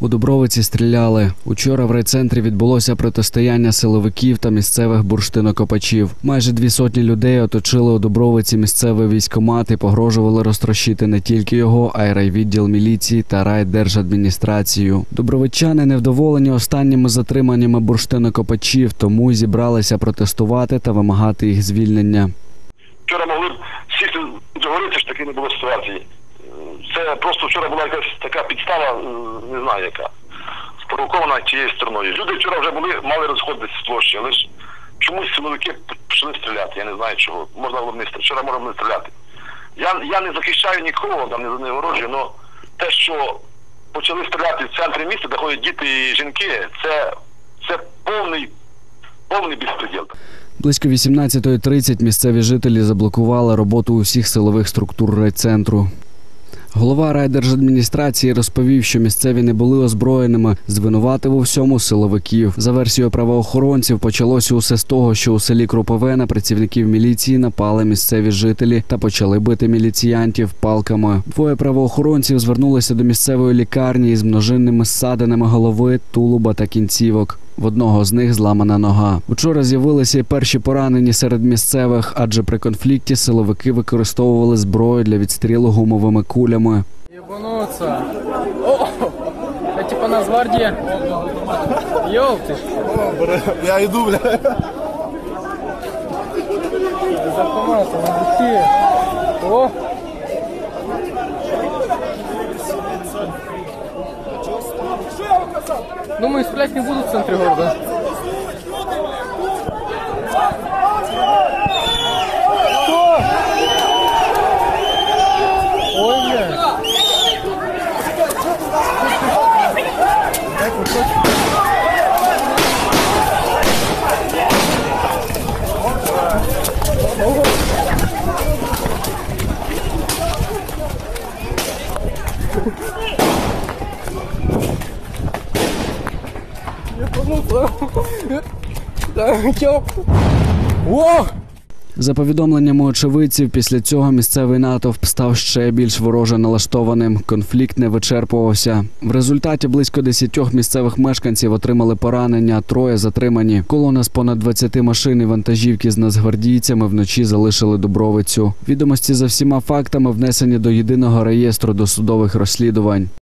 У Дубровиці стріляли. Учора в райцентрі відбулося протистояння силовиків та місцевих бурштинокопачів. Майже дві сотні людей оточили у Дубровиці місцевий військомат і погрожували розтрощити не тільки його, а й райвідділ міліції та райдержадміністрацію. Дубровичани невдоволені останніми затриманнями бурштинокопачів, тому зібралися протестувати та вимагати їх звільнення. Вчора могли б сісти договоритися, що таки не було ситуації. Це просто вчора була якась така підстава, е, не знаю яка, спровокована тією стороною. Люди вчора вже були, мали розходитися з площі, але ж чомусь силовики почали стріляти. Я не знаю чого. Можна було не стріляти. Вчора можна не стріляти. Я, я не захищаю нікого, там не, не ворожую, але те, що почали стріляти в центрі міста, де ходять діти і жінки, це, це повний, повний безпреділ. Близько 18.30 місцеві жителі заблокували роботу усіх силових структур райцентру. Голова райдержадміністрації розповів, що місцеві не були озброєними, звинуватив у всьому силовиків. За версією правоохоронців, почалося усе з того, що у селі Кропове на працівників міліції напали місцеві жителі та почали бити міліціянтів палками. Двоє правоохоронців звернулися до місцевої лікарні із множинними ссадинами голови, тулуба та кінцівок. В одного з них зламана нога. Учора з'явилися й перші поранені серед місцевих, адже при конфлікті силовики використовували зброю для відстрілу гумовими кулями. Ебануться. О, это типа нас гвардия. Ёлки. Я иду, бля. Автомата, на. О. Думаю, стрелять не будут в центре города. Кто? Ой, бля. О! За повідомленнями очевидців, після цього місцевий натовп став ще більш вороже налаштованим. Конфлікт не вичерпувався. В результаті близько десятьох місцевих мешканців отримали поранення, троє затримані. Колона з понад 20 машин і вантажівки з нацгвардійцями вночі залишили Дубровицю. Відомості за всіма фактами внесені до єдиного реєстру досудових розслідувань.